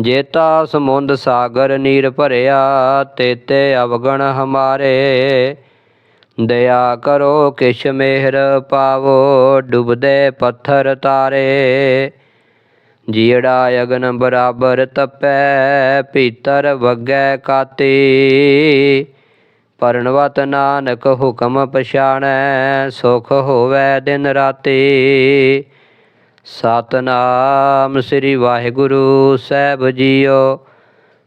ਜੇਤਾ ਸਮੁੰਦ ਸਾਗਰ ਨੀਰ ਭਰਿਆ ਤੇਤੇ ਅਵਗਣ ਹਮਾਰੇ। ਦਇਆ ਕਰੋ ਕਿਛ ਮਿਹਰ ਪਾਵੋ, ਡੁੱਬਦੇ ਪੱਥਰ ਤਾਰੇ। ਜੀੜਾ ਅਗਨ ਬਰਾਬਰ ਤਪੈ ਪੀਤਰ ਵਗੈ ਕਾਤੀ। ਪਰਣਵਤ ਨਾਨਕ ਹੁਕਮ ਪਛਾਣੈ, ਸੁਖ ਹੋਵੇ ਦਿਨ ਰਾਤੀ। ਸਤਨਾਮ ਸ੍ਰੀ ਵਾਹਿਗੁਰੂ ਸਾਹਿਬ ਜੀਓ।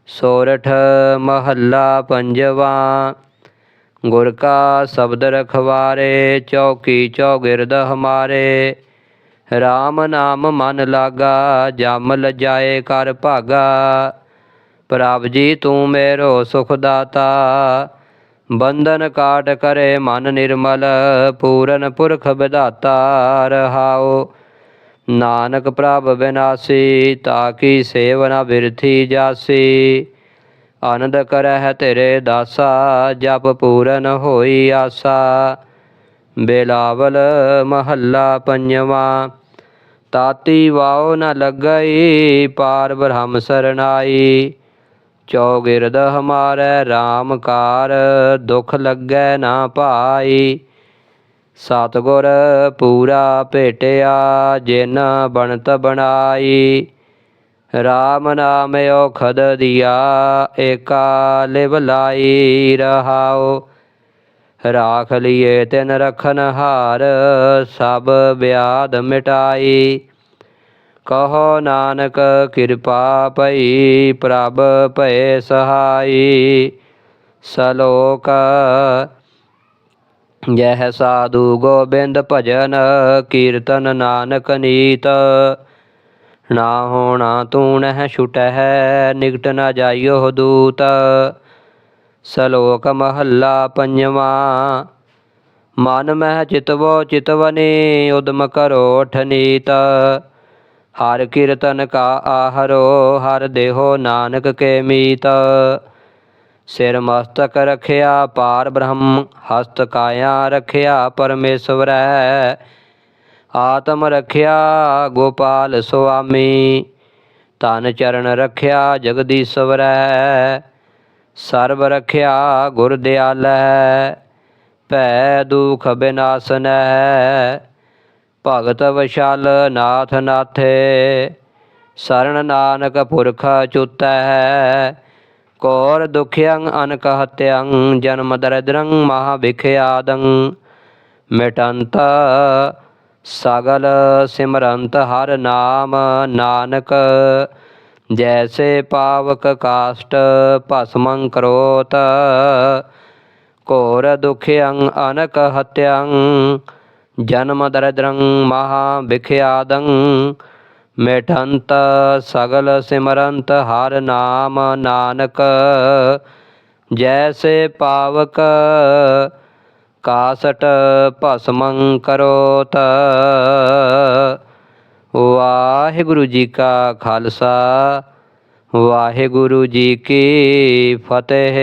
ਸੋਰਠ ਮਹੱਲਾ ਪੰਜਵਾ। ਗੁਰ ਕਾ ਸ਼ਬਦ ਰਖਵਾਰੇ, ਚੌਕੀ ਚੌਗਿਰਦ ਹਮਾਰੇ। RAM ਨਾਮ ਮਨ ਲਾਗਾ, ਜਮ ਲਜਾਏ ਕਰ ਭਾਗਾ। ਪ੍ਰਭ ਜੀ, ਤੂੰ ਮੇਰੋ ਸੁਖ ਦਾਤਾ ਬੰਧਨ ਕਾਟ ਕਰੇ ਮਨ ਨਿਰਮਲ, ਪੂਰਨ ਪੁਰਖ ਵਿਧਾਤਾ ਰਹਾਓ। ਨਾਨਕ ਪ੍ਰਭ ਬਿਨਾਸੀ ਤਾਕੀ ਸੇਵਨਾ ਬਿਰਥੀ ਜਾਸੀ। ਆਨੰਦ ਕਰਹਿ ਤੇਰੇ ਦਾਸਾ, ਜਪ ਪੂਰਨ ਹੋਈ ਆਸਾ। ਬੇਲਾਵਲ ਮਹੱਲਾ ਪੰਜਵਾ, ਤਾਤੀ ਵਾਉ ਨ ਲੱਗਈ, ਪਾਰ ਬ੍ਰਹਮ ਸਰਨਾਈ ਚੌਗਿਰਦ ਹਮਾਰੇ RAM ਕਾਰ ਦੁਖ ਲੱਗੈ ਨਾ ਭਾਈ ਸਤਗੁਰ ਪੂਰਾ ਭੇਟਿਆ, ਜਿਨ ਬਣਤ ਬਣਾਈ। RAM ਨਾਮ ਔਖਦ ਦਿਆ, ਏਕਾ ਲਿਵ ਲਾਈ ਰਹਾਉ। ਰਾਖ ਲਿਏ ਤਿਨ ਰਖਨ ਹਾਰ, ਸਭ ਵਿਆਦ ਮਿਟਾਈ। ਕਹੋ ਨਾਨਕ, ਕਿਰਪਾ ਪਈ ਪ੍ਰਭ ਭਏ ਸਹਾਈ। ਸਲੋਕ ਜਹ ਸਾਧੂ ਗੋਬਿੰਦ ਭਜਨ ਕੀਰਤਨ ਨਾਨਕ ਨੀਤ। ਨਾ ਹੋਣਾ ਤੂੰ ਨਹਿ ਛੁਟਹਿ, ਨਿਕਟ ਨਾ ਜਾਈਓ ਦੂਤ। ਸਲੋਕ ਮਹੱਲਾ ਪੰਜਵਾਂ, ਮਨ ਮਹਿ ਚਿਤਵੋ ਚਿਤਵਨੀ, ਉਦਮ ਕਰੋ ਠਨੀਤ ਹਰ ਕੀਰਤਨ ਕਾ ਆਹਰੋ, ਹਰ ਦੇਹੋ ਨਾਨਕ ਕੇ ਮੀਤ। ਸਿਰ ਮਸਤਕ ਰਖਿਆ, ਪਾਰ ਬ੍ਰਹਮ ਹਸਤ ਕਾਇਆ ਰਖਿਆ ਪਰਮੇਸ਼ਵਰੈ। ਆਤਮ ਰਖਿਆ, ਗੋਪਾਲ ਸੁਆਮੀ। ਤਨ ਚਰਨ ਰਖਿਆ, ਜਗਦੀਸ਼ਵਰੈ। ਸਰਬ ਰਖਿਆ, ਗੁਰ ਦਿਆਲੈ। ਭੈ ਦੁਖ ਬਿਨਾਸਨੈ। ਭਗਤ ਵਿਸ਼ਾਲ ਨਾਥ ਨਾਥੇ। ਸਰਣ ਨਾਨਕ ਪੁਰਖ ਚੁਤੈ। ਕੋਰ ਦੁਖਿਅੰ ਅਨਕ ਜਨਮ ਦਰਦਰੰ, ਮਹਾ ਵਿਖਿਆਦੰ ਮਿਟੰਤ ਸਗਲ ਸਿਮਰੰਤ, ਹਰ ਨਾਮ ਨਾਨਕ। ਜੈਸੇ ਪਾਵਕ ਕਾਸ਼ਟ, ਭਸਮੰ ਕਰੋਤ। ਘੋਰ ਦੁਖਿਅੰ ਅਨਕ ਹਤਿਅੰ ਜਨਮ ਦਰਦਰੰ, ਮਹਾ ਵਿਖਿਆਦੰ ਮਿਠੰਤ ਸਗਲ ਸਿਮਰੰਤ ਹਰ ਨਾਮ ਨਾਨਕ, ਜੈਸੇ ਪਾਵਕ ਕਾਸਟ ਭਸਮੰ ਕਰੋਤ। ਵਾਹਿਗੁਰੂ ਜੀ ਕਾ ਖਾਲਸਾ, ਵਾਹਿਗੁਰੂ ਜੀ ਕੀ ਫਤਿਹ।